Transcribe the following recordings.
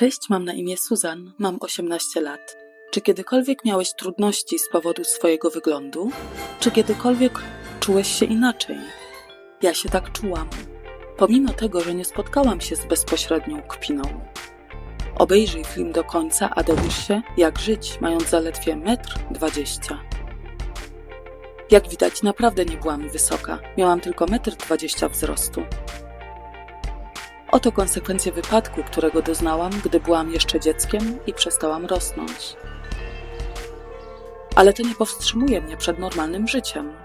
Cześć, mam na imię Susan, mam 18 lat. Czy kiedykolwiek miałeś trudności z powodu swojego wyglądu? Czy kiedykolwiek czułeś się inaczej? Ja się tak czułam, pomimo tego, że nie spotkałam się z bezpośrednią kpiną. Obejrzyj film do końca, a dowiesz się, jak żyć, mając zaledwie 1,20 m. Jak widać, naprawdę nie byłam wysoka. Miałam tylko 1,20 m wzrostu. Oto konsekwencje wypadku, którego doznałam, gdy byłam jeszcze dzieckiem i przestałam rosnąć. Ale to nie powstrzymuje mnie przed normalnym życiem.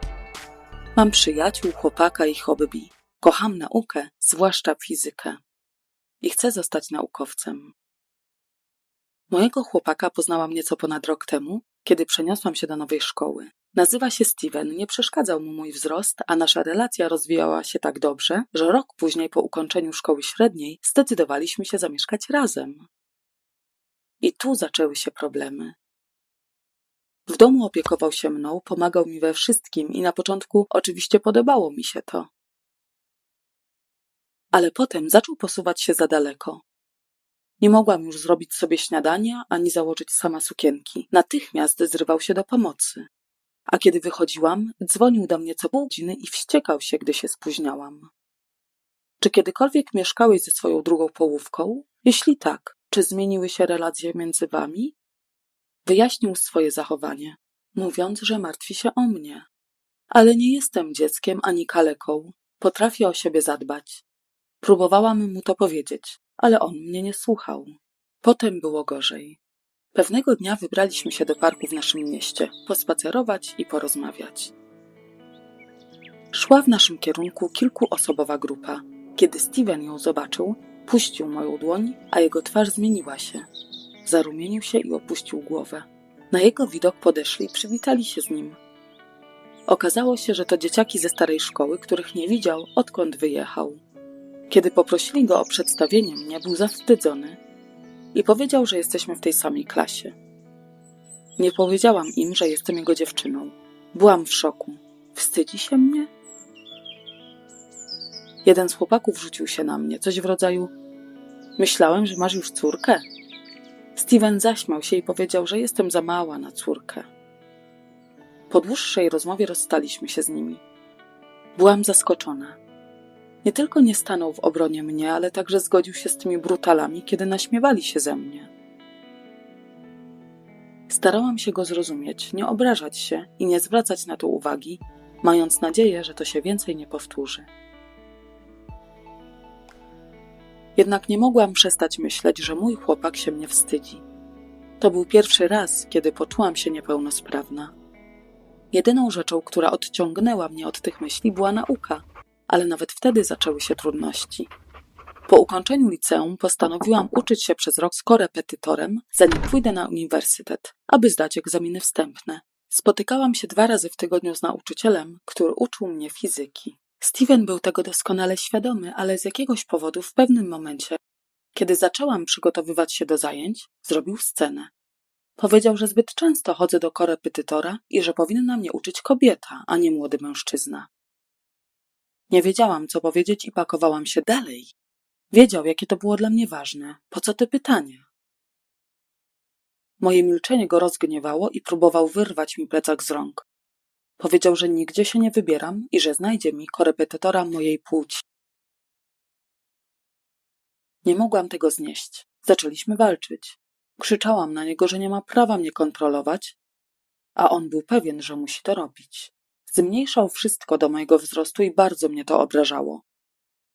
Mam przyjaciół, chłopaka i hobby. Kocham naukę, zwłaszcza fizykę. I chcę zostać naukowcem. Mojego chłopaka poznałam nieco ponad rok temu, kiedy przeniosłam się do nowej szkoły. Nazywa się Steven, nie przeszkadzał mu mój wzrost, a nasza relacja rozwijała się tak dobrze, że rok później po ukończeniu szkoły średniej zdecydowaliśmy się zamieszkać razem. I tu zaczęły się problemy. W domu opiekował się mną, pomagał mi we wszystkim i na początku oczywiście podobało mi się to. Ale potem zaczął posuwać się za daleko. Nie mogłam już zrobić sobie śniadania ani założyć sama sukienki. Natychmiast zrywał się do pomocy. A kiedy wychodziłam, dzwonił do mnie co pół godziny i wściekał się, gdy się spóźniałam. Czy kiedykolwiek mieszkałeś ze swoją drugą połówką? Jeśli tak, czy zmieniły się relacje między wami? Wyjaśnił swoje zachowanie, mówiąc, że martwi się o mnie. Ale nie jestem dzieckiem ani kaleką. Potrafię o siebie zadbać. Próbowałam mu to powiedzieć, ale on mnie nie słuchał. Potem było gorzej. Pewnego dnia wybraliśmy się do parku w naszym mieście, pospacerować i porozmawiać. Szła w naszym kierunku kilkuosobowa grupa. Kiedy Steven ją zobaczył, puścił moją dłoń, a jego twarz zmieniła się. Zarumienił się i opuścił głowę. Na jego widok podeszli i przywitali się z nim. Okazało się, że to dzieciaki ze starej szkoły, których nie widział, odkąd wyjechał. Kiedy poprosili go o przedstawienie mnie, był zawstydzony i powiedział, że jesteśmy w tej samej klasie. Nie powiedziałam im, że jestem jego dziewczyną. Byłam w szoku. Wstydzi się mnie? Jeden z chłopaków rzucił się na mnie, coś w rodzaju: Myślałem, że masz już córkę. Steven zaśmiał się i powiedział, że jestem za mała na córkę. Po dłuższej rozmowie rozstaliśmy się z nimi. Byłam zaskoczona. Nie tylko nie stanął w obronie mnie, ale także zgodził się z tymi brutalami, kiedy naśmiewali się ze mnie. Starałam się go zrozumieć, nie obrażać się i nie zwracać na to uwagi, mając nadzieję, że to się więcej nie powtórzy. Jednak nie mogłam przestać myśleć, że mój chłopak się mnie wstydzi. To był pierwszy raz, kiedy poczułam się niepełnosprawna. Jedyną rzeczą, która odciągnęła mnie od tych myśli, była nauka, ale nawet wtedy zaczęły się trudności. Po ukończeniu liceum postanowiłam uczyć się przez rok z korepetytorem, zanim pójdę na uniwersytet, aby zdać egzaminy wstępne. Spotykałam się dwa razy w tygodniu z nauczycielem, który uczył mnie fizyki. Steven był tego doskonale świadomy, ale z jakiegoś powodu w pewnym momencie, kiedy zaczęłam przygotowywać się do zajęć, zrobił scenę. Powiedział, że zbyt często chodzę do korepetytora i że powinna mnie uczyć kobieta, a nie młody mężczyzna. Nie wiedziałam, co powiedzieć i pakowałam się dalej. Wiedział, jakie to było dla mnie ważne. Po co te pytania? Moje milczenie go rozgniewało i próbował wyrwać mi plecak z rąk. Powiedział, że nigdzie się nie wybieram i że znajdzie mi korepetytora mojej płci. Nie mogłam tego znieść. Zaczęliśmy walczyć. Krzyczałam na niego, że nie ma prawa mnie kontrolować, a on był pewien, że musi to robić. Zmniejszał wszystko do mojego wzrostu i bardzo mnie to obrażało.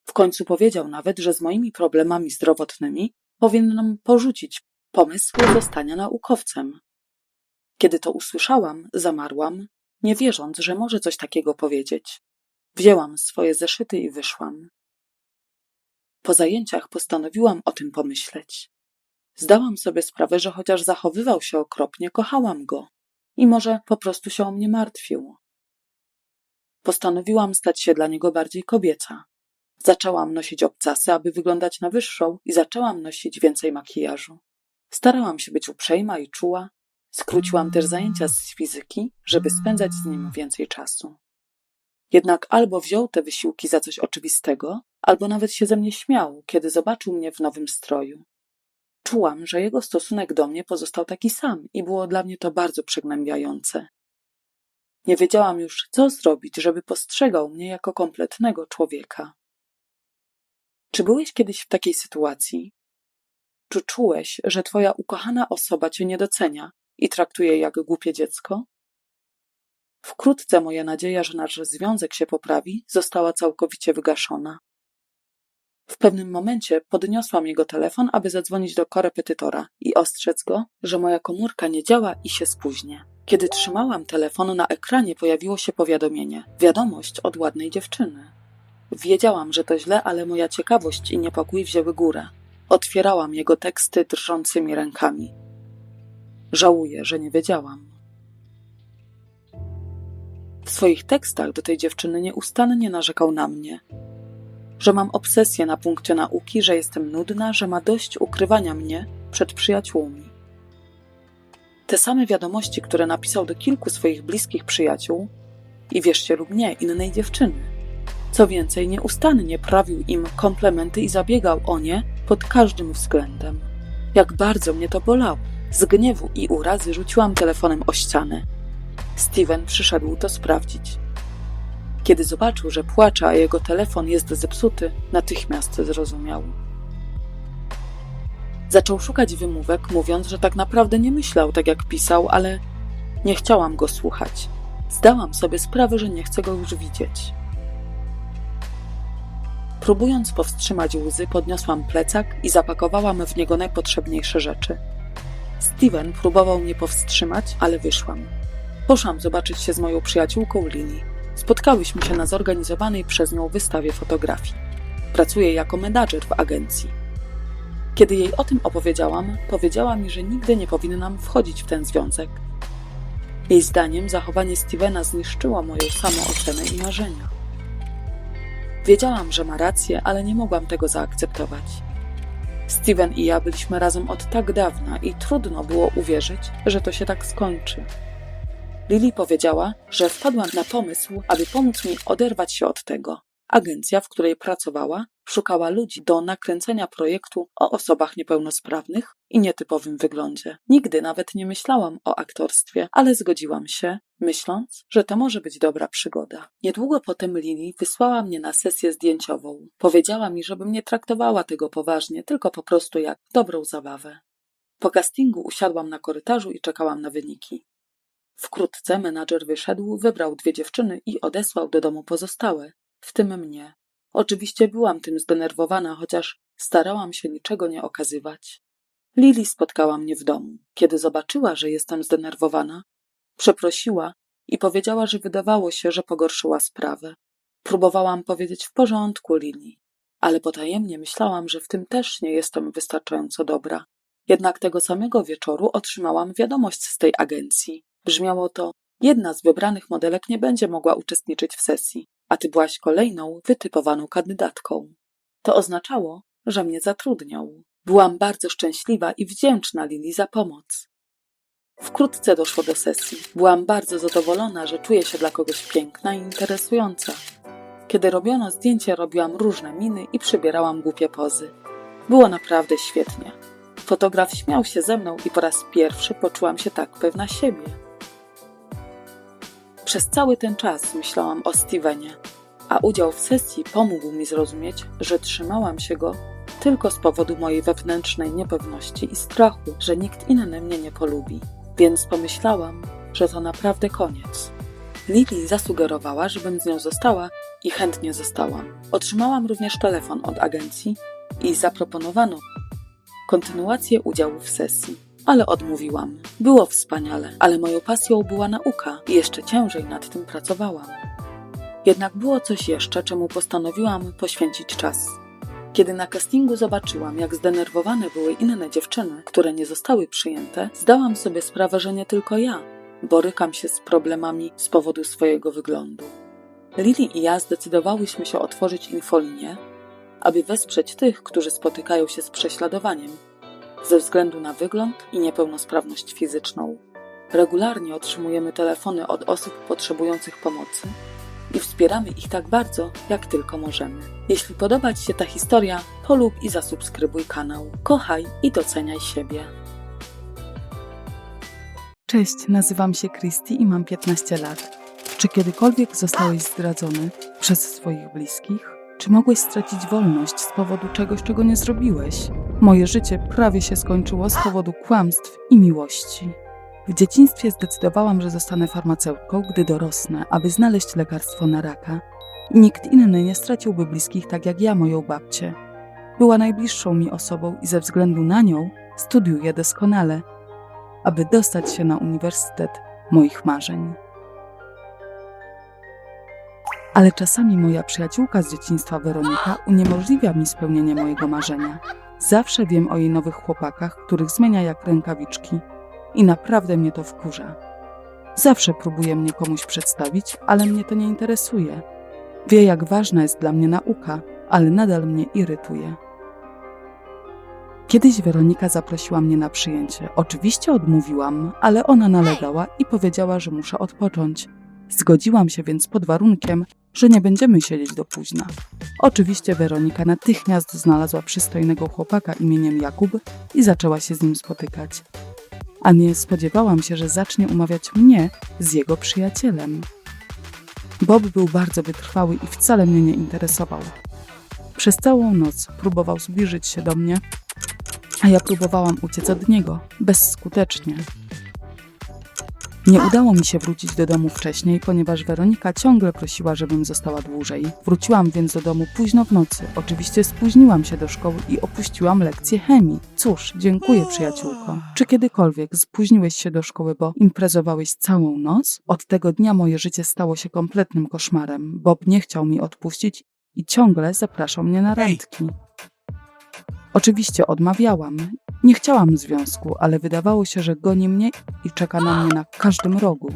W końcu powiedział nawet, że z moimi problemami zdrowotnymi powinnam porzucić pomysł zostania naukowcem. Kiedy to usłyszałam, zamarłam, nie wierząc, że może coś takiego powiedzieć. Wzięłam swoje zeszyty i wyszłam. Po zajęciach postanowiłam o tym pomyśleć. Zdałam sobie sprawę, że chociaż zachowywał się okropnie, kochałam go i może po prostu się o mnie martwił. Postanowiłam stać się dla niego bardziej kobieca. Zaczęłam nosić obcasy, aby wyglądać na wyższą i zaczęłam nosić więcej makijażu. Starałam się być uprzejma i czuła. Skróciłam też zajęcia z fizyki, żeby spędzać z nim więcej czasu. Jednak albo wziął te wysiłki za coś oczywistego, albo nawet się ze mnie śmiał, kiedy zobaczył mnie w nowym stroju. Czułam, że jego stosunek do mnie pozostał taki sam i było dla mnie to bardzo przygnębiające. Nie wiedziałam już, co zrobić, żeby postrzegał mnie jako kompletnego człowieka. Czy byłeś kiedyś w takiej sytuacji? Czy czułeś, że twoja ukochana osoba cię nie docenia i traktuje jak głupie dziecko? Wkrótce moja nadzieja, że nasz związek się poprawi, została całkowicie wygaszona. W pewnym momencie podniosłam jego telefon, aby zadzwonić do korepetytora i ostrzec go, że moja komórka nie działa i się spóźnię. Kiedy trzymałam telefon, na ekranie pojawiło się powiadomienie wiadomość od ładnej dziewczyny. Wiedziałam, że to źle, ale moja ciekawość i niepokój wzięły górę. Otwierałam jego teksty drżącymi rękami. Żałuję, że nie wiedziałam. W swoich tekstach do tej dziewczyny nieustannie narzekał na mnie, że mam obsesję na punkcie nauki, że jestem nudna, że ma dość ukrywania mnie przed przyjaciółmi. Te same wiadomości, które napisał do kilku swoich bliskich przyjaciół i wierzcie lub nie, innej dziewczyny. Co więcej, nieustannie prawił im komplementy i zabiegał o nie pod każdym względem. Jak bardzo mnie to bolało. Z gniewu i urazy rzuciłam telefonem o ścianę. Steven przyszedł to sprawdzić. Kiedy zobaczył, że płacze, a jego telefon jest zepsuty, natychmiast zrozumiał. Zaczął szukać wymówek, mówiąc, że tak naprawdę nie myślał tak jak pisał, ale nie chciałam go słuchać. Zdałam sobie sprawę, że nie chcę go już widzieć. Próbując powstrzymać łzy, podniosłam plecak i zapakowałam w niego najpotrzebniejsze rzeczy. Steven próbował mnie powstrzymać, ale wyszłam. Poszłam zobaczyć się z moją przyjaciółką Lili. Spotkałyśmy się na zorganizowanej przez nią wystawie fotografii. Pracuję jako menadżer w agencji. Kiedy jej o tym opowiedziałam, powiedziała mi, że nigdy nie powinnam wchodzić w ten związek. Jej zdaniem zachowanie Stevena zniszczyło moją samoocenę i marzenia. Wiedziałam, że ma rację, ale nie mogłam tego zaakceptować. Steven i ja byliśmy razem od tak dawna i trudno było uwierzyć, że to się tak skończy. Lili powiedziała, że wpadła na pomysł, aby pomóc mi oderwać się od tego. Agencja, w której pracowała, szukała ludzi do nakręcenia projektu o osobach niepełnosprawnych i nietypowym wyglądzie. Nigdy nawet nie myślałam o aktorstwie, ale zgodziłam się, myśląc, że to może być dobra przygoda. Niedługo potem Lili wysłała mnie na sesję zdjęciową. Powiedziała mi, żebym nie traktowała tego poważnie, tylko po prostu jak dobrą zabawę. Po castingu usiadłam na korytarzu i czekałam na wyniki. Wkrótce menadżer wyszedł, wybrał dwie dziewczyny i odesłał do domu pozostałe, w tym mnie. Oczywiście byłam tym zdenerwowana, chociaż starałam się niczego nie okazywać. Lili spotkała mnie w domu. Kiedy zobaczyła, że jestem zdenerwowana, przeprosiła i powiedziała, że wydawało się, że pogorszyła sprawę. Próbowałam powiedzieć w porządku, Lili, ale potajemnie myślałam, że w tym też nie jestem wystarczająco dobra. Jednak tego samego wieczoru otrzymałam wiadomość z tej agencji. Brzmiało to: Jedna z wybranych modelek nie będzie mogła uczestniczyć w sesji a ty byłaś kolejną wytypowaną kandydatką. To oznaczało, że mnie zatrudniał. Byłam bardzo szczęśliwa i wdzięczna Lili za pomoc. Wkrótce doszło do sesji. Byłam bardzo zadowolona, że czuję się dla kogoś piękna i interesująca. Kiedy robiono zdjęcie, robiłam różne miny i przybierałam głupie pozy. Było naprawdę świetnie. Fotograf śmiał się ze mną i po raz pierwszy poczułam się tak pewna siebie. Przez cały ten czas myślałam o Stevenie, a udział w sesji pomógł mi zrozumieć, że trzymałam się go tylko z powodu mojej wewnętrznej niepewności i strachu, że nikt inny mnie nie polubi. Więc pomyślałam, że to naprawdę koniec. Lili zasugerowała, żebym z nią została i chętnie zostałam. Otrzymałam również telefon od agencji i zaproponowano kontynuację udziału w sesji ale odmówiłam. Było wspaniale, ale moją pasją była nauka i jeszcze ciężej nad tym pracowałam. Jednak było coś jeszcze, czemu postanowiłam poświęcić czas. Kiedy na castingu zobaczyłam, jak zdenerwowane były inne dziewczyny, które nie zostały przyjęte, zdałam sobie sprawę, że nie tylko ja borykam się z problemami z powodu swojego wyglądu. Lili i ja zdecydowałyśmy się otworzyć infolinię, aby wesprzeć tych, którzy spotykają się z prześladowaniem ze względu na wygląd i niepełnosprawność fizyczną. Regularnie otrzymujemy telefony od osób potrzebujących pomocy i wspieramy ich tak bardzo, jak tylko możemy. Jeśli podoba Ci się ta historia, polub i zasubskrybuj kanał. Kochaj i doceniaj siebie. Cześć, nazywam się Christy i mam 15 lat. Czy kiedykolwiek zostałeś zdradzony przez swoich bliskich? Czy mogłeś stracić wolność z powodu czegoś, czego nie zrobiłeś? Moje życie prawie się skończyło z powodu kłamstw i miłości. W dzieciństwie zdecydowałam, że zostanę farmaceutką, gdy dorosnę, aby znaleźć lekarstwo na raka. I nikt inny nie straciłby bliskich tak jak ja moją babcię. Była najbliższą mi osobą i ze względu na nią studiuję doskonale, aby dostać się na uniwersytet moich marzeń. Ale czasami moja przyjaciółka z dzieciństwa Weronika uniemożliwia mi spełnienie mojego marzenia. Zawsze wiem o jej nowych chłopakach, których zmienia jak rękawiczki i naprawdę mnie to wkurza. Zawsze próbuje mnie komuś przedstawić, ale mnie to nie interesuje. Wie, jak ważna jest dla mnie nauka, ale nadal mnie irytuje. Kiedyś Weronika zaprosiła mnie na przyjęcie. Oczywiście odmówiłam, ale ona nalegała i powiedziała, że muszę odpocząć. Zgodziłam się więc pod warunkiem, że nie będziemy siedzieć do późna. Oczywiście Weronika natychmiast znalazła przystojnego chłopaka imieniem Jakub i zaczęła się z nim spotykać. A nie spodziewałam się, że zacznie umawiać mnie z jego przyjacielem. Bob był bardzo wytrwały i wcale mnie nie interesował. Przez całą noc próbował zbliżyć się do mnie, a ja próbowałam uciec od niego, bezskutecznie. Nie udało mi się wrócić do domu wcześniej, ponieważ Weronika ciągle prosiła, żebym została dłużej. Wróciłam więc do domu późno w nocy. Oczywiście spóźniłam się do szkoły i opuściłam lekcję chemii. Cóż, dziękuję przyjaciółko. Czy kiedykolwiek spóźniłeś się do szkoły, bo imprezowałeś całą noc? Od tego dnia moje życie stało się kompletnym koszmarem. Bob nie chciał mi odpuścić i ciągle zapraszał mnie na randki. Oczywiście odmawiałam. Nie chciałam związku, ale wydawało się, że goni mnie i czeka na mnie na każdym rogu.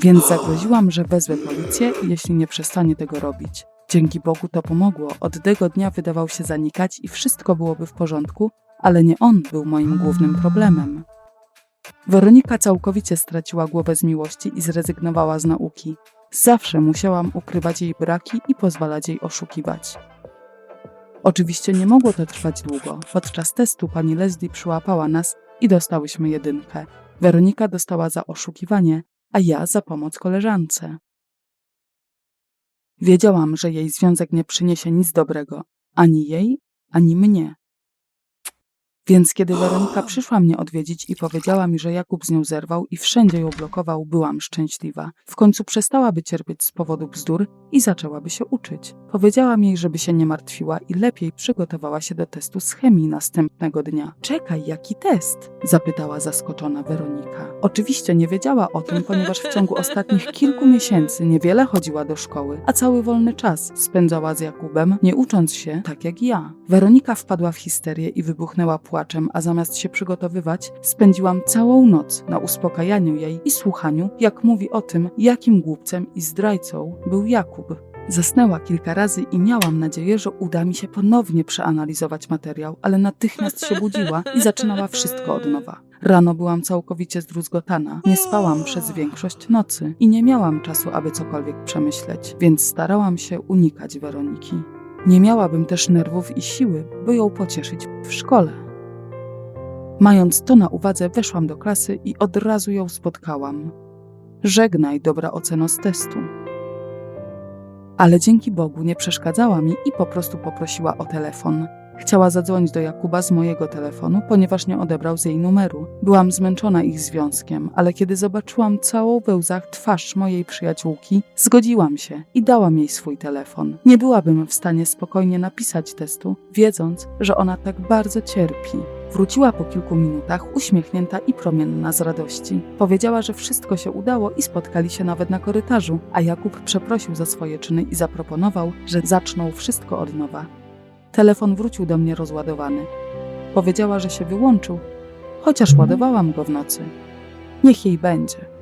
Więc zagroziłam, że wezwę policję, jeśli nie przestanie tego robić. Dzięki Bogu to pomogło. Od tego dnia wydawał się zanikać i wszystko byłoby w porządku, ale nie on był moim głównym problemem. Weronika całkowicie straciła głowę z miłości i zrezygnowała z nauki. Zawsze musiałam ukrywać jej braki i pozwalać jej oszukiwać. Oczywiście nie mogło to trwać długo. Podczas testu pani Leslie przyłapała nas i dostałyśmy jedynkę. Weronika dostała za oszukiwanie, a ja za pomoc koleżance. Wiedziałam, że jej związek nie przyniesie nic dobrego, ani jej, ani mnie. Więc kiedy Weronika przyszła mnie odwiedzić i powiedziała mi, że Jakub z nią zerwał i wszędzie ją blokował, byłam szczęśliwa. W końcu przestałaby cierpieć z powodu bzdur i zaczęłaby się uczyć. Powiedziałam jej, żeby się nie martwiła i lepiej przygotowała się do testu z chemii następnego dnia. Czekaj, jaki test? zapytała zaskoczona Weronika. Oczywiście nie wiedziała o tym, ponieważ w ciągu ostatnich kilku miesięcy niewiele chodziła do szkoły, a cały wolny czas spędzała z Jakubem, nie ucząc się tak jak ja. Weronika wpadła w histerię i wybuchnęła płaczem, a zamiast się przygotowywać, spędziłam całą noc na uspokajaniu jej i słuchaniu, jak mówi o tym, jakim głupcem i zdrajcą był Jakub. Zasnęła kilka razy i miałam nadzieję, że uda mi się ponownie przeanalizować materiał, ale natychmiast się budziła i zaczynała wszystko od nowa. Rano byłam całkowicie zdruzgotana, nie spałam przez większość nocy i nie miałam czasu, aby cokolwiek przemyśleć, więc starałam się unikać Weroniki. Nie miałabym też nerwów i siły, by ją pocieszyć w szkole. Mając to na uwadze, weszłam do klasy i od razu ją spotkałam. Żegnaj, dobra oceno z testu. Ale dzięki Bogu nie przeszkadzała mi i po prostu poprosiła o telefon. Chciała zadzwonić do Jakuba z mojego telefonu, ponieważ nie odebrał z jej numeru. Byłam zmęczona ich związkiem, ale kiedy zobaczyłam całą we łzach twarz mojej przyjaciółki, zgodziłam się i dałam jej swój telefon. Nie byłabym w stanie spokojnie napisać testu, wiedząc, że ona tak bardzo cierpi. Wróciła po kilku minutach, uśmiechnięta i promienna z radości. Powiedziała, że wszystko się udało i spotkali się nawet na korytarzu, a Jakub przeprosił za swoje czyny i zaproponował, że zaczną wszystko od nowa. Telefon wrócił do mnie rozładowany. Powiedziała, że się wyłączył, chociaż ładowałam go w nocy. Niech jej będzie.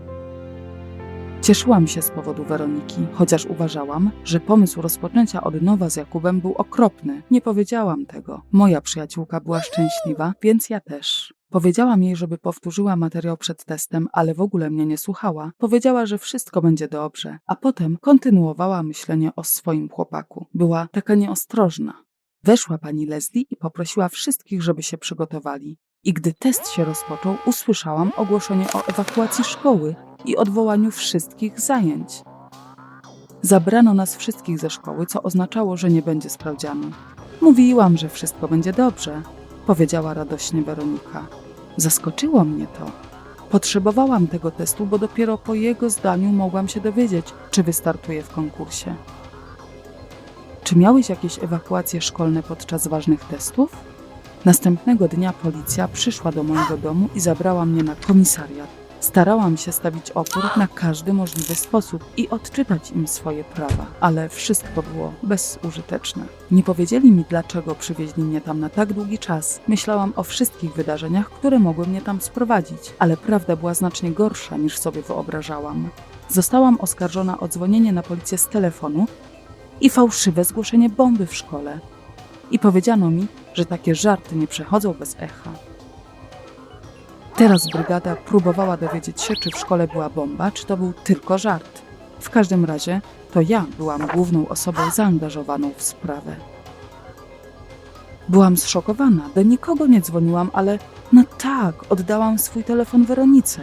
Cieszyłam się z powodu Weroniki, chociaż uważałam, że pomysł rozpoczęcia od nowa z Jakubem był okropny. Nie powiedziałam tego. Moja przyjaciółka była szczęśliwa, więc ja też. Powiedziałam jej, żeby powtórzyła materiał przed testem, ale w ogóle mnie nie słuchała. Powiedziała, że wszystko będzie dobrze, a potem kontynuowała myślenie o swoim chłopaku. Była taka nieostrożna. Weszła pani Leslie i poprosiła wszystkich, żeby się przygotowali. I gdy test się rozpoczął, usłyszałam ogłoszenie o ewakuacji szkoły i odwołaniu wszystkich zajęć. Zabrano nas wszystkich ze szkoły, co oznaczało, że nie będzie sprawdzianu. Mówiłam, że wszystko będzie dobrze, powiedziała radośnie Weronika. Zaskoczyło mnie to. Potrzebowałam tego testu, bo dopiero po jego zdaniu mogłam się dowiedzieć, czy wystartuję w konkursie. Czy miałeś jakieś ewakuacje szkolne podczas ważnych testów? Następnego dnia policja przyszła do mojego domu i zabrała mnie na komisariat. Starałam się stawić opór na każdy możliwy sposób i odczytać im swoje prawa, ale wszystko było bezużyteczne. Nie powiedzieli mi, dlaczego przywieźli mnie tam na tak długi czas. Myślałam o wszystkich wydarzeniach, które mogły mnie tam sprowadzić, ale prawda była znacznie gorsza niż sobie wyobrażałam. Zostałam oskarżona o dzwonienie na policję z telefonu i fałszywe zgłoszenie bomby w szkole. I powiedziano mi, że takie żarty nie przechodzą bez echa. Teraz brygada próbowała dowiedzieć się, czy w szkole była bomba, czy to był tylko żart. W każdym razie to ja byłam główną osobą zaangażowaną w sprawę. Byłam zszokowana, do nikogo nie dzwoniłam, ale no tak, oddałam swój telefon Weronice.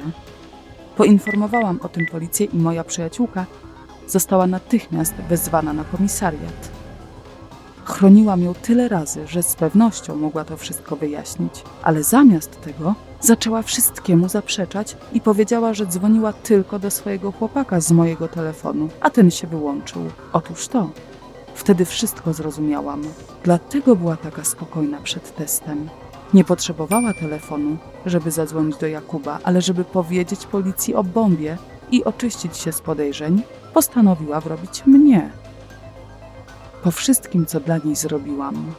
Poinformowałam o tym policję i moja przyjaciółka została natychmiast wezwana na komisariat. Chroniłam ją tyle razy, że z pewnością mogła to wszystko wyjaśnić, ale zamiast tego zaczęła wszystkiemu zaprzeczać i powiedziała, że dzwoniła tylko do swojego chłopaka z mojego telefonu, a ten się wyłączył. Otóż to. Wtedy wszystko zrozumiałam. Dlatego była taka spokojna przed testem. Nie potrzebowała telefonu, żeby zadzwonić do Jakuba, ale żeby powiedzieć policji o bombie i oczyścić się z podejrzeń, postanowiła wrobić mnie. Po wszystkim, co dla niej zrobiłam.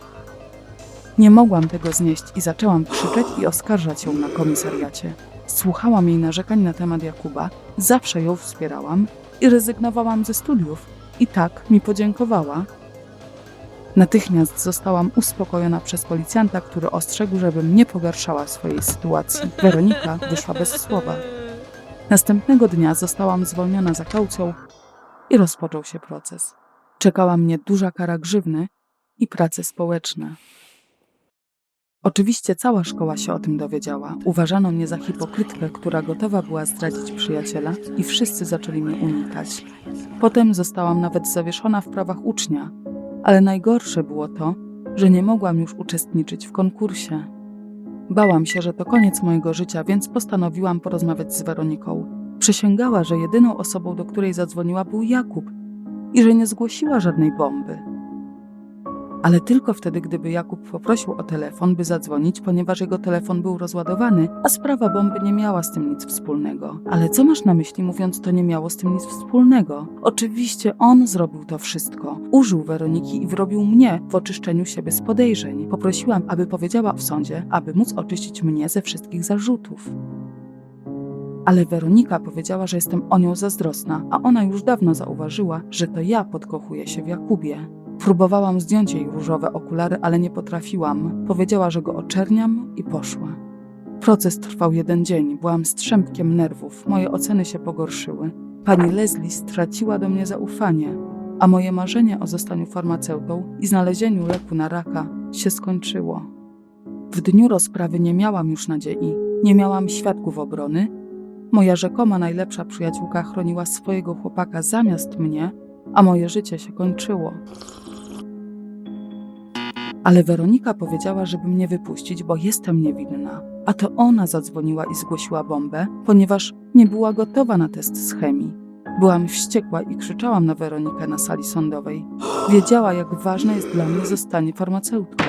Nie mogłam tego znieść i zaczęłam krzyczeć i oskarżać ją na komisariacie. Słuchałam jej narzekań na temat Jakuba, zawsze ją wspierałam i rezygnowałam ze studiów. I tak mi podziękowała. Natychmiast zostałam uspokojona przez policjanta, który ostrzegł, żebym nie pogarszała swojej sytuacji. Weronika wyszła bez słowa. Następnego dnia zostałam zwolniona za kaucją i rozpoczął się proces. Czekała mnie duża kara grzywny i prace społeczne. Oczywiście cała szkoła się o tym dowiedziała. Uważano mnie za hipokrytkę, która gotowa była zdradzić przyjaciela i wszyscy zaczęli mnie unikać. Potem zostałam nawet zawieszona w prawach ucznia, ale najgorsze było to, że nie mogłam już uczestniczyć w konkursie. Bałam się, że to koniec mojego życia, więc postanowiłam porozmawiać z Weroniką. Przysięgała, że jedyną osobą, do której zadzwoniła, był Jakub i że nie zgłosiła żadnej bomby. Ale tylko wtedy, gdyby Jakub poprosił o telefon, by zadzwonić, ponieważ jego telefon był rozładowany, a sprawa bomby nie miała z tym nic wspólnego. Ale co masz na myśli, mówiąc to nie miało z tym nic wspólnego? Oczywiście on zrobił to wszystko. Użył Weroniki i wrobił mnie w oczyszczeniu siebie z podejrzeń. Poprosiłam, aby powiedziała w sądzie, aby móc oczyścić mnie ze wszystkich zarzutów. Ale Weronika powiedziała, że jestem o nią zazdrosna, a ona już dawno zauważyła, że to ja podkochuję się w Jakubie. Próbowałam zdjąć jej różowe okulary, ale nie potrafiłam. Powiedziała, że go oczerniam i poszła. Proces trwał jeden dzień, byłam strzępkiem nerwów, moje oceny się pogorszyły. Pani Leslie straciła do mnie zaufanie, a moje marzenie o zostaniu farmaceutą i znalezieniu leku na raka się skończyło. W dniu rozprawy nie miałam już nadziei, nie miałam świadków obrony. Moja rzekoma najlepsza przyjaciółka chroniła swojego chłopaka zamiast mnie, a moje życie się kończyło. Ale Weronika powiedziała, żeby mnie wypuścić, bo jestem niewinna. A to ona zadzwoniła i zgłosiła bombę, ponieważ nie była gotowa na test z chemii. Byłam wściekła i krzyczałam na Weronikę na sali sądowej. Wiedziała, jak ważne jest dla mnie zostanie farmaceutką.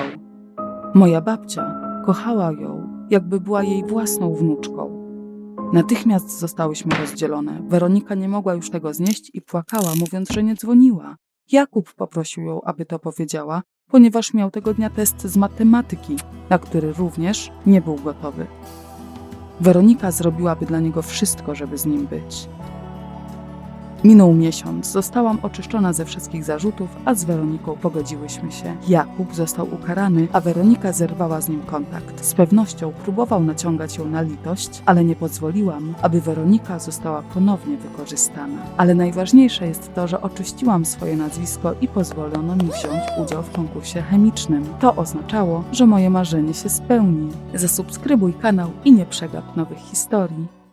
Moja babcia kochała ją, jakby była jej własną wnuczką. Natychmiast zostałyśmy rozdzielone. Weronika nie mogła już tego znieść i płakała, mówiąc, że nie dzwoniła. Jakub poprosił ją, aby to powiedziała, ponieważ miał tego dnia test z matematyki, na który również nie był gotowy. Weronika zrobiłaby dla niego wszystko, żeby z nim być. Minął miesiąc, zostałam oczyszczona ze wszystkich zarzutów, a z Weroniką pogodziłyśmy się. Jakub został ukarany, a Weronika zerwała z nim kontakt. Z pewnością próbował naciągać ją na litość, ale nie pozwoliłam, aby Weronika została ponownie wykorzystana. Ale najważniejsze jest to, że oczyściłam swoje nazwisko i pozwolono mi wziąć udział w konkursie chemicznym. To oznaczało, że moje marzenie się spełni. Zasubskrybuj kanał i nie przegap nowych historii.